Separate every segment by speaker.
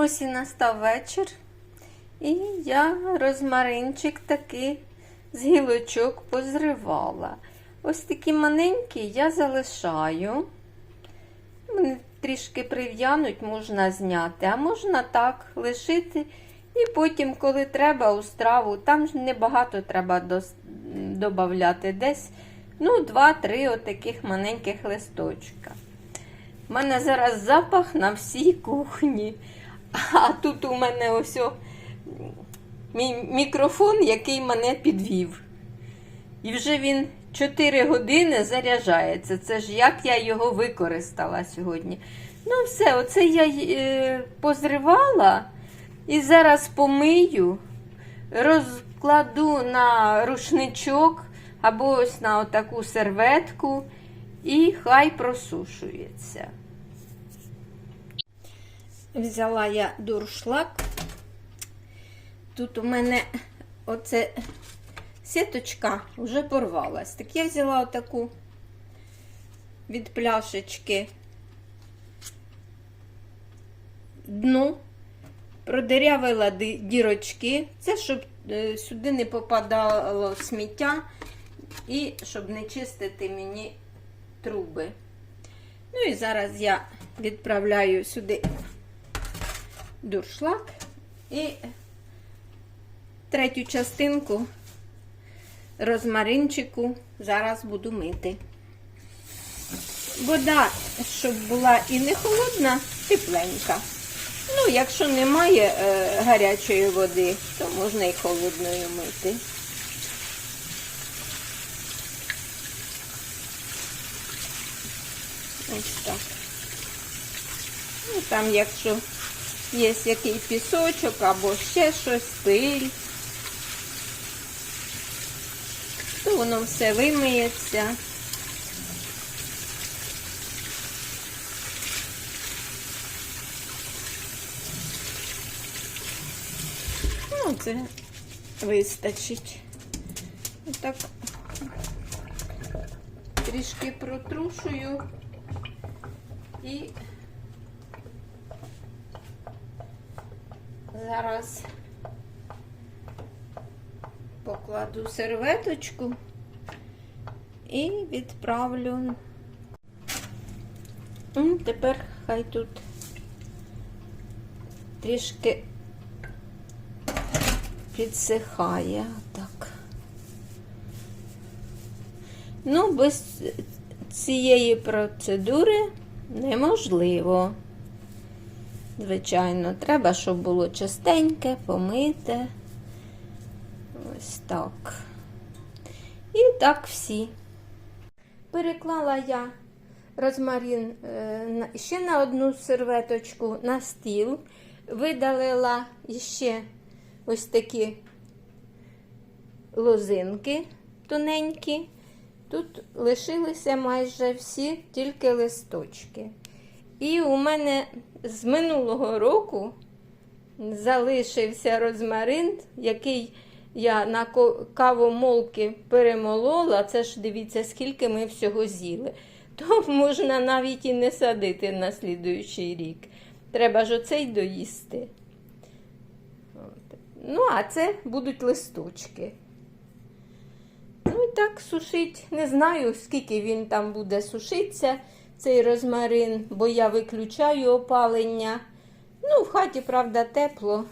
Speaker 1: Ось і настав вечір. І я розмаринчик такий з гілочок позривала. Ось такі маленькі я залишаю. Вони трішки прив'януть, можна зняти, а можна так лишити. І потім, коли треба у страву, там ж небагато треба додати десь ну, 2-3 отаких маленьких листочка. У мене зараз запах на всій кухні. А тут у мене ось мій мікрофон, який мене підвів. І вже він 4 години заряджається. Це ж як я його використала сьогодні. Ну, все, оце я е, позривала і зараз помию, розкладу на рушничок або ось на отаку серветку і хай просушується. Взяла я дуршлаг. Тут у мене оце сіточка вже порвалась. Так я взяла отаку від пляшечки дно, продирявила дірочки. Це щоб е, сюди не попадало сміття і щоб не чистити мені труби. Ну і зараз я відправляю сюди дуршлаг і третю частинку розмаринчику зараз буду мити. Вода, щоб була і не холодна, тепленька. Ну, якщо немає е, гарячої води, то можна і холодною мити. Ось так. Ну, там, якщо є який пісочок або ще щось, пиль, то воно все вимиється. Ну, це вистачить. Отак трішки протрушую і зараз покладу серветочку і відправлю. Тепер хай тут трішки підсихає. Так. Ну, без цієї процедури неможливо. Звичайно, треба, щоб було чистеньке, помите. Ось так. І так всі. Переклала я розмарин е, ще на одну серветочку на стіл, видалила ще ось такі лозинки тоненькі. Тут лишилися майже всі тільки листочки. І у мене з минулого року залишився розмарин, який я на кавомолки перемолола. Це ж дивіться, скільки ми всього з'їли. То можна навіть і не садити на слідуючий рік. Треба ж оцей доїсти. Ну, а це будуть листочки. Ну і так сушить. Не знаю, скільки він там буде сушитися, цей розмарин, бо я виключаю опалення. Ну, в хаті, правда, тепло.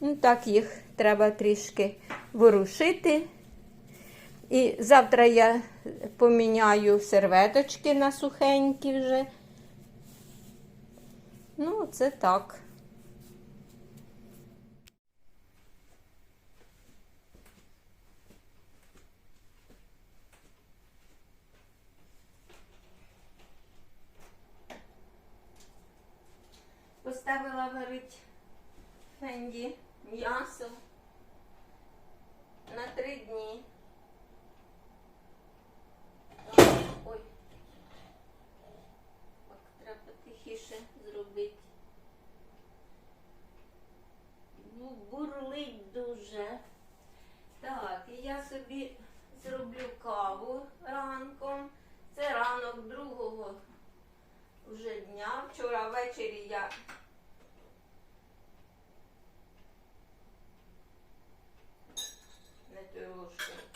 Speaker 1: Ну, так їх треба трішки ворушити. І завтра я поміняю серветочки на сухенькі вже. Ну, це так. сухіше зробити. Ну, бурлить дуже. Так, і я собі зроблю каву ранком. Це ранок другого вже дня. Вчора ввечері я не трошки.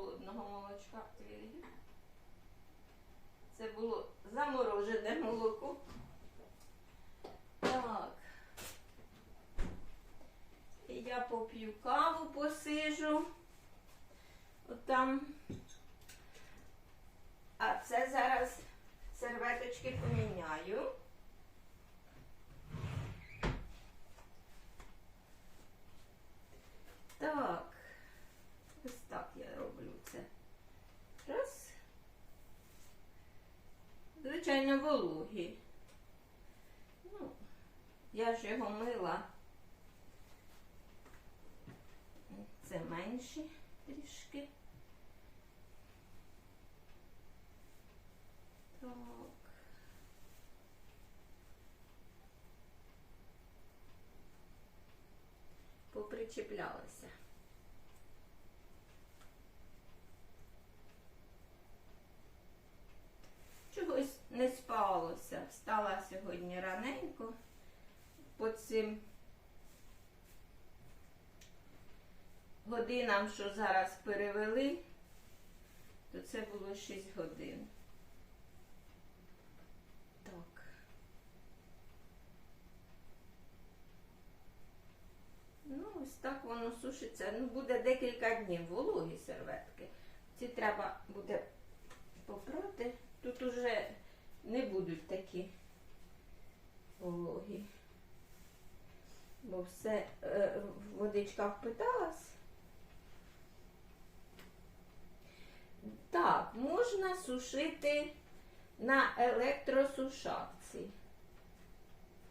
Speaker 1: Холодного молочка. Це було заморожене молоко. Так. Я поп'ю каву, посижу. Отам. А це зараз серветочки поміняю. Так. Ось так я роблю це. Раз. Звичайно, вологі. Ну, я ж його мила. Це менші трішки. Так. Попричіплялася. Встала сьогодні раненько по цим годинам, що зараз перевели, то це було 6 годин. Так. Ну, ось так воно сушиться. Ну, буде декілька днів вологі серветки. Ці треба буде попрати. Тут уже не будуть такі вологі. Бо все е, водичка впиталась. Так, можна сушити на електросушарці.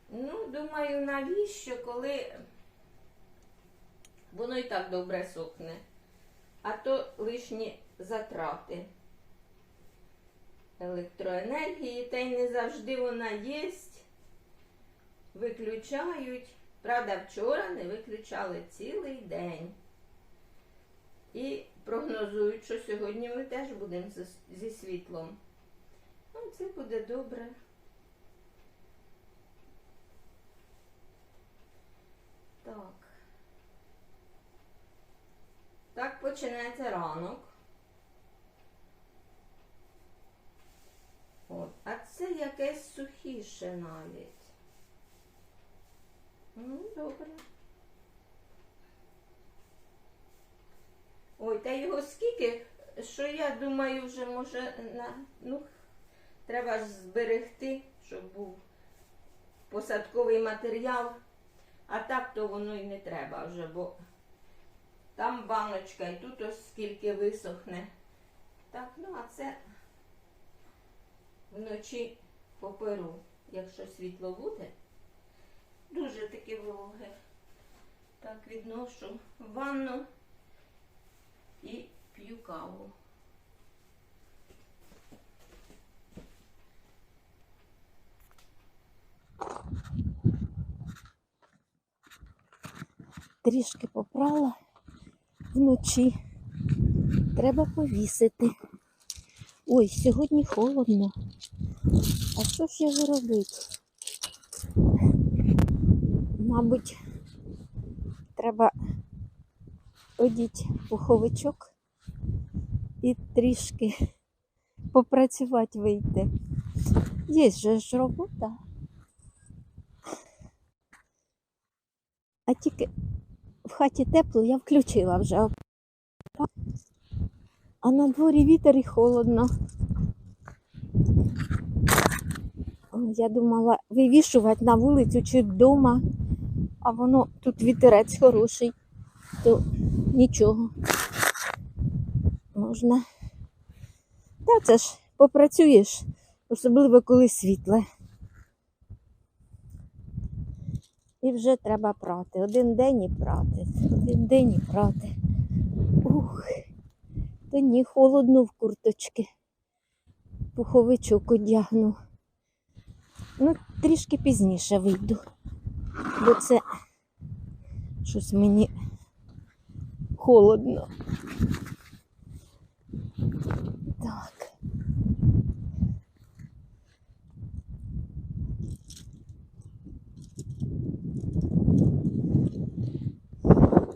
Speaker 1: Ну, думаю, навіщо, коли воно і так добре сохне, а то лишні затрати електроенергії, та й не завжди вона є. Виключають. Правда, вчора не виключали цілий день. І прогнозують, що сьогодні ми теж будемо зі- світлом. Ну, це буде добре. Так. Так починається ранок. От. А це якесь сухіше навіть. Ну, добре. Ой, та його скільки, що я думаю, вже може на. Ну, треба ж зберегти, щоб був посадковий матеріал. А так то воно і не треба вже, бо там баночка і тут ось скільки висохне. Так, ну а це вночі поперу, якщо світло буде. Дуже таке вологе. Так, відношу ванну і п'ю каву.
Speaker 2: трішки попрала вночі. Треба повісити. Ой, сьогодні холодно. А що ж його робити? Мабуть, треба одіть пуховичок і трішки попрацювати вийти. Є же ж робота. А тільки в хаті тепло, я включила вже. А на дворі вітер і холодно. О, Я думала вивішувати на вулицю чи вдома, а воно тут вітерець хороший, то нічого. Можна. Та це ж попрацюєш, особливо коли світле. І вже треба прати. Один день і прати. Один день і прати. Ух, та ні, холодно в курточки. Пуховичок одягну. Ну, трішки пізніше вийду. Бо це щось мені холодно. Так.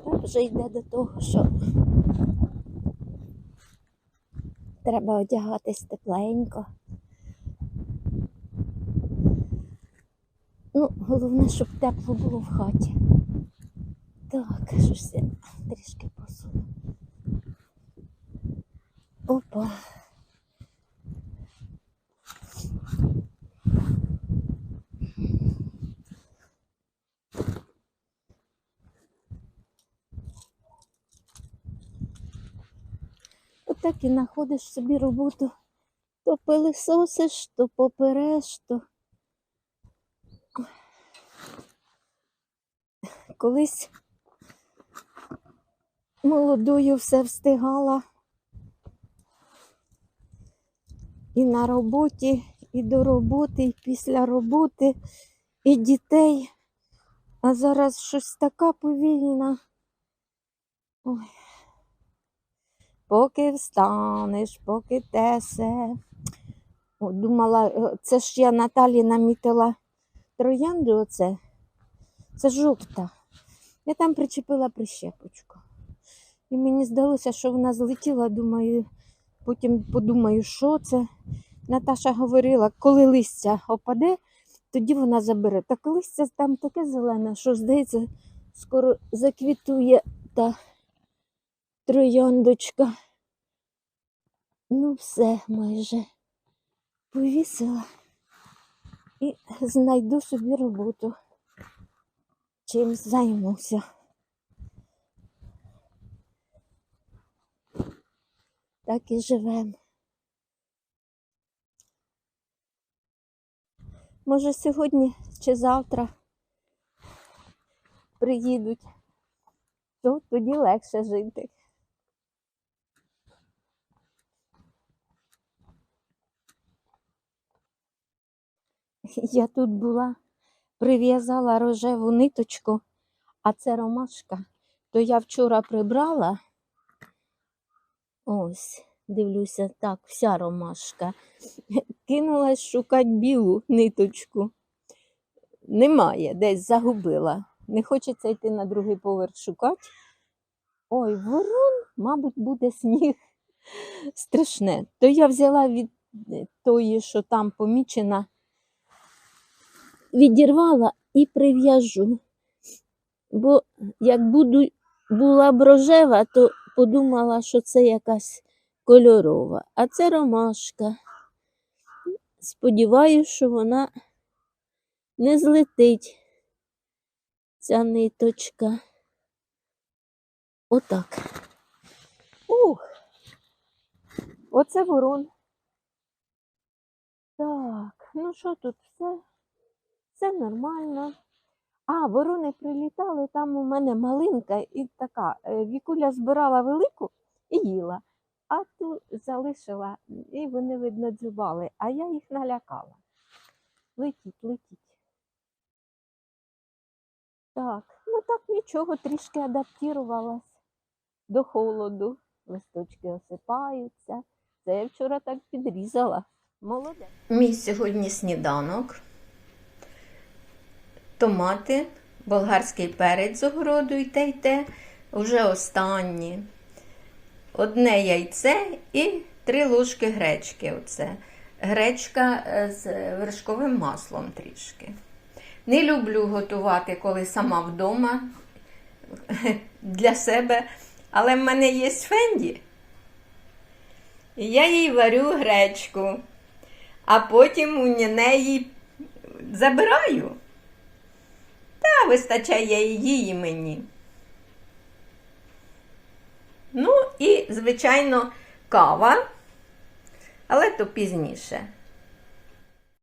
Speaker 2: Та Вже йде до того, що треба одягатись тепленько. Ну, головне, щоб тепло було в хаті. Так, щось я трішки посуну. Опа. Отак і знаходиш собі роботу. То пилисосиш, то попереш, то. Колись молодою все встигала. І на роботі, і до роботи, і після роботи, і дітей. А зараз щось така повільна. Ой. Поки встанеш, поки тесе. О, думала, е, це ж я Наталі намітила троянду оце. Це жовта. Я там причепила прищепочку. І мені здалося, що вона злетіла, думаю, потім подумаю, що це. Наташа говорила, коли листя опаде, тоді вона забере. Так листя там таке зелене, що, здається, скоро заквітує та трояндочка. Ну, все майже повісила і знайду собі роботу. Чим займуся. Так і живемо. Може, сьогодні чи завтра приїдуть, то тоді легше жити. Я тут була, прив'язала рожеву ниточку, а це ромашка. То я вчора прибрала. Ось, дивлюся, так, вся ромашка. Кинулась шукати білу ниточку. Немає, десь загубила. Не хочеться йти на другий поверх шукати. Ой, ворон, мабуть, буде сніг. Страшне. То я взяла від е, тої, що там помічена, відірвала і прив'яжу. Бо як буду, була б рожева, то подумала, що це якась кольорова. А це ромашка. Сподіваюся, що вона не злетить, ця ниточка. Отак. Ух. Оце ворон. Так, ну що тут все? Все нормально. А, ворони прилітали, там у мене малинка і така. е, Вікуля збирала велику і їла, а ту залишила, і вони, видно, дзюбали, а я їх налякала. Летіть, летіть. Так, ну так нічого, трішки адаптувалась до холоду. Листочки осипаються. Це я вчора так підрізала. Молодець.
Speaker 1: Мій сьогодні сніданок. Томати, болгарський перець з огороду і те й те. Вже останні. Одне яйце і три ложки гречки. Оце. Гречка е, з вершковим маслом трішки. Не люблю готувати, коли сама вдома для себе. Але в мене є фенді. І я їй варю гречку, а потім у неї забираю. Та вистачає її мені. Ну і, звичайно, кава, але то пізніше.